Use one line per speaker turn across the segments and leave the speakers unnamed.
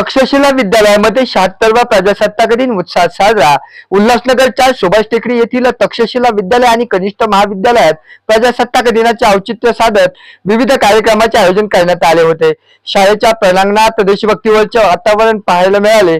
तक्षशिला विद्यालयामध्ये शहात्तरवा प्रजासत्ताक दिन उत्साहात साजरा. उल्हासनगरच्या सुभाष टेकडी येथील तक्षशिला विद्यालय आणि कनिष्ठ महाविद्यालयात प्रजासत्ताक दिनाचे औचित्य साधत विविध कार्यक्रमाचे आयोजन करण्यात आले होते. शाळेच्या प्रलांगणात देशभक्तीवरचे वातावरण पाहायला मिळाले.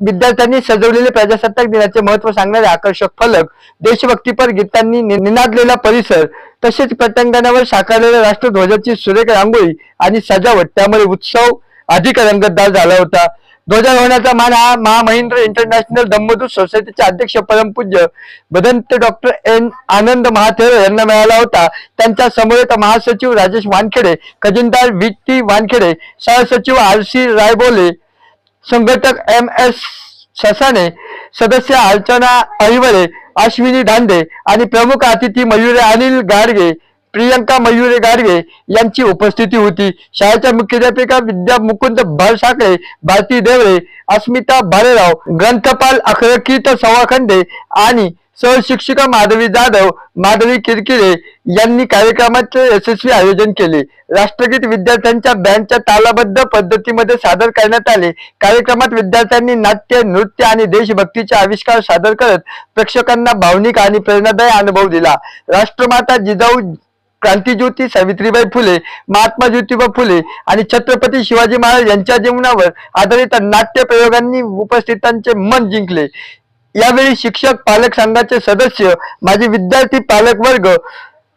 विद्यार्थ्यांनी सजवलेले प्रजासत्ताक दिनाचे महत्त्व सांगणारे आकर्षक फलक देशभक्तीपर गीतांनी निनादलेला परिसर तसेच पतंगणावर साकारलेल्या राष्ट्रध्वजाची सुरेख रांगोळी आणि सजावट त्यामुळे उत्सव अधिक रंगतदार झाला होता. ध्वजारोहणाचा मान हा महामहिंद्र इंटरनॅशनल धम्मदूत सोसायटीचे अध्यक्ष परमपूज्य भदंत डॉक्टर एन आनंद महाथेर यांना मिळाला होता. त्यांच्या समवेत महासचिव राजेश वानखेडे खजिनदार व्ही टी वानखेडे सहसचिव आर सी रायबोले संघटक एम एस ससाने सदस्य अर्चना अहिवरे अश्विनी धांडे आणि प्रमुख अतिथी मयुरे अनिल गाडगे प्रियंका मयुरे गाडगे यांची उपस्थिती होती. शाळेच्या मुख्याध्यापिका विद्या मुकुंद भरसाकळे भारती देवळे अस्मिता भालेराव ग्रंथपाल अखरकीत सवाखंडे आणि सहशिक्षिका माधवी जाधव माधवी किरकिरे यांनी कार्यक्रमाचे यशस्वी आयोजन केले. राष्ट्रगीत विद्यार्थ्यांच्या बँडच्या तालाबद्ध पद्धतीमध्ये सादर करण्यात आले. कार्यक्रमात विद्यार्थ्यांनी नाट्य नृत्य आणि देशभक्तीचे आविष्कार सादर करत प्रेक्षकांना भावनिक आणि प्रेरणादायी अनुभव दिला. राष्ट्रमाता जिजाऊ क्रांतीज्योती सावित्रीबाई फुले महात्मा ज्योतिबा फुले आणि छत्रपती शिवाजी महाराज यांच्या जीवनावर आधारित नाट्य प्रयोगांनी उपस्थितांचे मन जिंकले. यावेळी शिक्षक पालक संघाचे सदस्य माझे विद्यार्थी पालक वर्ग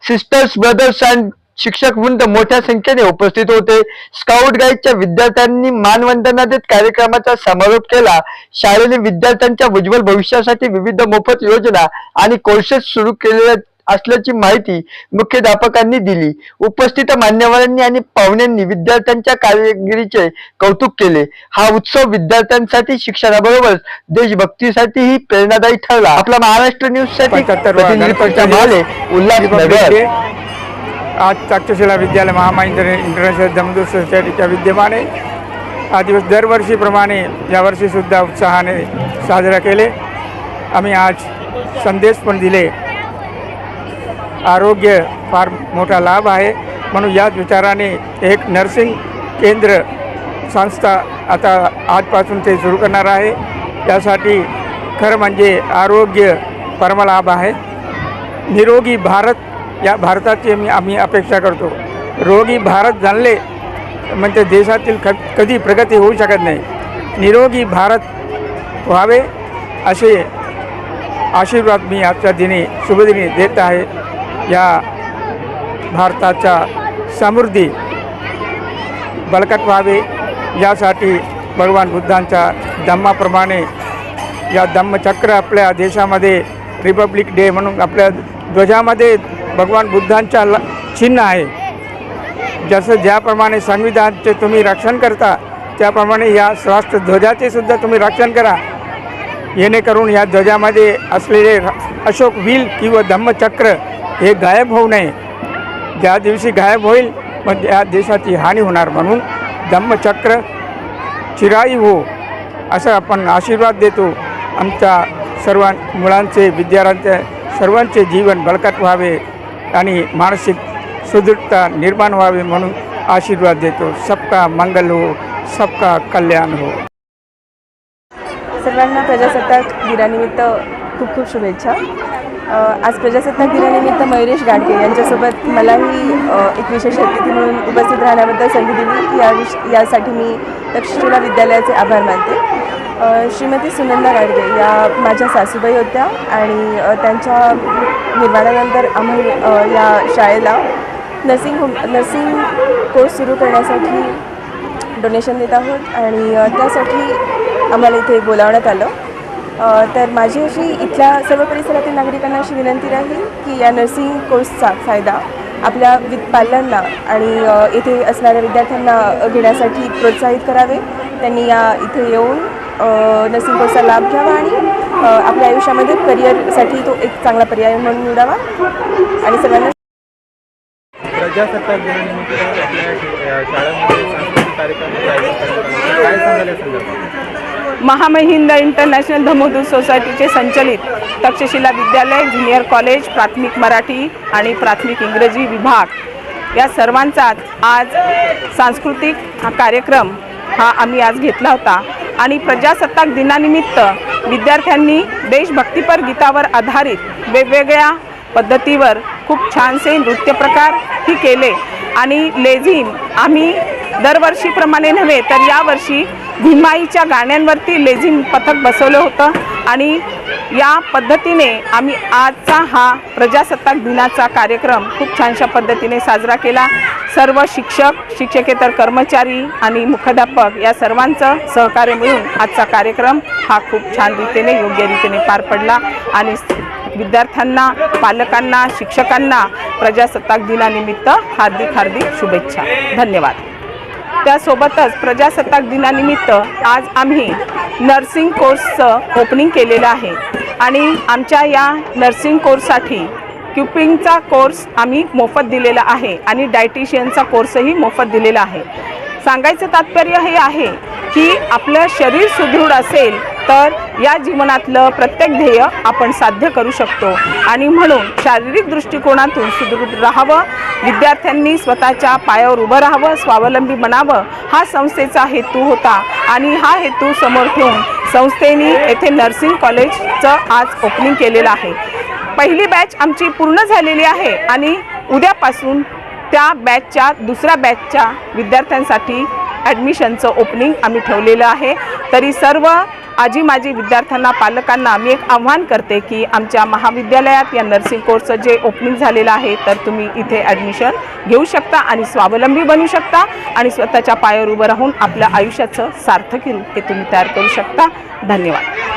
सिस्टर्स ब्रदर्स अँड शिक्षक वृंद मोठ्या संख्येने उपस्थित होते. स्काउट गाईडच्या विद्यार्थ्यांनी मानवंदना देत कार्यक्रमाचा समारोप केला. शाळेने विद्यार्थ्यांच्या उज्ज्वल भविष्यासाठी विविध मोफत योजना आणि कोर्सेस सुरू केलेल्या असल्याची माहिती मुख्याध्यापकांनी दिली. उपस्थित मान्यवरांनी आणि पाहुण्यांनी विद्यार्थ्यांच्या कामगिरीचे कौतुक केले. हा उत्सव विद्यार्थ्यांसाठी शिक्षणाबरोबरच देशभक्तीसाठीही प्रेरणादायी ठरला. आपला महाराष्ट्र
न्यूजसाठी आज तक्षशिला विद्यालय महामहिंद्र इंटरनॅशनल दमदूत सोसायटीच्या विद्यमाने हा दिवस दरवर्षीप्रमाणे यावर्षीसुद्धा उत्साहाने साजरा केले. आम्ही आज संदेश पण दिले. आरोग्य फार मोठा लाभ आहे. म्हणून याच विचाराने एक नर्सिंग केंद्र संस्था आता आजपासून ते सुरू करणार आहे. यासाठी खरं म्हणजे आरोग्य परमलाभ आहे. निरोगी भारत या भारताची मी आम्ही अपेक्षा करतो. रोगी भारत जाणले म्हणजे देशातील क कधी प्रगती होऊ शकत नाही. निरोगी भारत व्हावे असे आशीर्वाद मी आजच्या दिनी शुभदिनी देत आहे. या भारताच्या समृद्धी बळकट व्हावे यासाठी भगवान बुद्धांच्या धम्माप्रमाणे या धम्मचक्र आपल्या देशामध्ये रिपब्लिक डे म्हणून आपल्या ध्वजामध्ये भगवान बुद्धांच्या ल चिन्ह आहे. जसं ज्याप्रमाणे संविधानचे तुम्ही रक्षण करता त्याप्रमाणे या राष्ट्रध्वजाचे सुद्धा तुम्ही रक्षण करा. येणेकरून या ध्वजामध्ये असलेले अशोक व्हील किंवा धम्मचक्र हे गायब होऊ नये. ज्या दिवशी गायब होईल मग त्या देशाची हानी होणार म्हणून धम्मचक्र चिराई हो असं आपण आशीर्वाद देतो. आमच्या सर्व मुलांचे विद्यार्थ्यांचे सर्वांचे जीवन बळकट व्हावे आणि मानसिक सुदृढता निर्माण व्हावे म्हणून आशीर्वाद देतो. सबका मंगल हो सबका कल्याण हो.
सर्वांना प्रजासत्ताक दिनानिमित्त खूप खूप शुभेच्छा. आज प्रजासत्ताक दिनानिमित्त मयुरेश गाडगे यांच्यासोबत मलाही एक विशेष अतिथी म्हणून उपस्थित राहण्याबद्दल संधी दिली. या विश यासाठी मी तक्षशिला विद्यालयाचे आभार मानते. श्रीमती सुनंदा गाडगे या माझ्या सासूबाई होत्या आणि त्यांच्या निर्माणानंतर आम्ही या शाळेला नर्सिंग होम नर्सिंग कोर्स सुरू करण्यासाठी डोनेशन देत आहोत. आणि त्यासाठी आम्हाला इथे बोलावण्यात आलं. तर माझी अशी इथल्या सर्व परिसरातील नागरिकांना अशी विनंती राहील की या नर्सिंग कोर्सचा फायदा आपल्या वि पाल्यांना आणि इथे येथे असणाऱ्या विद्यार्थ्यांना घेण्यासाठी प्रोत्साहित करावे. त्यांनी या इथे येऊन नर्सिंग कोर्सचा लाभ घ्यावा आणि आपल्या आयुष्यामध्ये करिअरसाठी तो एक चांगला पर्याय म्हणून निवडावा. आणि सर्वांना
प्रजासत्ताक दिनानिमित्त आपल्या शाळांमध्ये सांस्कृतिक कार्यक्रम करण्यात आले. काय सांगायला संदर्भात?
महामहिंद इंटरनॅशनल धमोदूत सोसायटीचे संचलित तक्षशिला विद्यालय ज्युनियर कॉलेज प्राथमिक मराठी आणि प्राथमिक इंग्रजी विभाग. या सर्वांचाच आज सांस्कृतिक हा कार्यक्रम हा आम्ही आज घेतला होता. आणि प्रजासत्ताक दिनानिमित्त विद्यार्थ्यांनी देशभक्तीपर गीतावर आधारित वेगवेगळ्या पद्धतीवर खूप छानसे नृत्यप्रकार ही केले. आणि लेझिम आम्ही दरवर्षीप्रमाणे नव्हे तर यावर्षी भीमाईच्या गाण्यांवरती लेझिम पथक बसवलं होतं आणि या पद्धतीने आम्ही आजचा हा प्रजासत्ताक दिनाचा कार्यक्रम खूप छानशा पद्धतीने साजरा केला. सर्व शिक्षक शिक्षकेतर कर्मचारी आणि मुख्याध्यापक या सर्वांचं सहकार्य मिळून आजचा कार्यक्रम हा खूप छान रीतीने योग्य रीतीने पार पडला आणि विद्यार्थ्यांना पालकांना शिक्षकांना प्रजासत्ताक दिनानिमित्त हार्दिक हार्दिक शुभेच्छा. धन्यवाद. त्यासोबतच प्रजासत्ताक दिनानिमित्त आज आम्ही नर्सिंग कोर्सचं ओपनिंग केलेलं आहे. आणि आमच्या या नर्सिंग कोर्ससाठी क्युपिंगचा कोर्स आम्ही मोफत दिलेला आहे आणि डायटिशियनचा कोर्सही मोफत दिलेला आहे. सांगायचं तात्पर्य हे आहे की आपलं शरीर सुदृढ असेल तर या जीवनातलं प्रत्येक ध्येय आपण साध्य करू शकतो. आणि म्हणून शारीरिक दृष्टिकोनातून सुदृढ राहावं विद्यार्थ्यांनी स्वतःच्या पायावर उभं राहावं स्वावलंबी बनावं हा संस्थेचा हेतू होता. आणि हा हेतू समोर ठेवून संस्थेने येथे नर्सिंग कॉलेजचं आज ओपनिंग केलेलं आहे. पहिली बॅच आमची पूर्ण झालेली आहे आणि उद्यापासून त्या बॅचच्या दुसऱ्या बॅचच्या विद्यार्थ्यांसाठी ॲडमिशनचं ओपनिंग आम्ही ठेवलेलं आहे. तरी सर्व आजी माजी विद्यार्थ्यांना पालकांना मी एक आव्हान करते की आमच्या महाविद्यालयात या नर्सिंग कोर्सचं जे ओपनिंग झालेलं आहे तर तुम्ही इथे ॲडमिशन घेऊ शकता आणि स्वावलंबी बनू शकता आणि स्वतःच्या पायावर उभं राहून आपल्या आयुष्याचं सार्थकी रूप हे तुम्ही तयार करू शकता. धन्यवाद.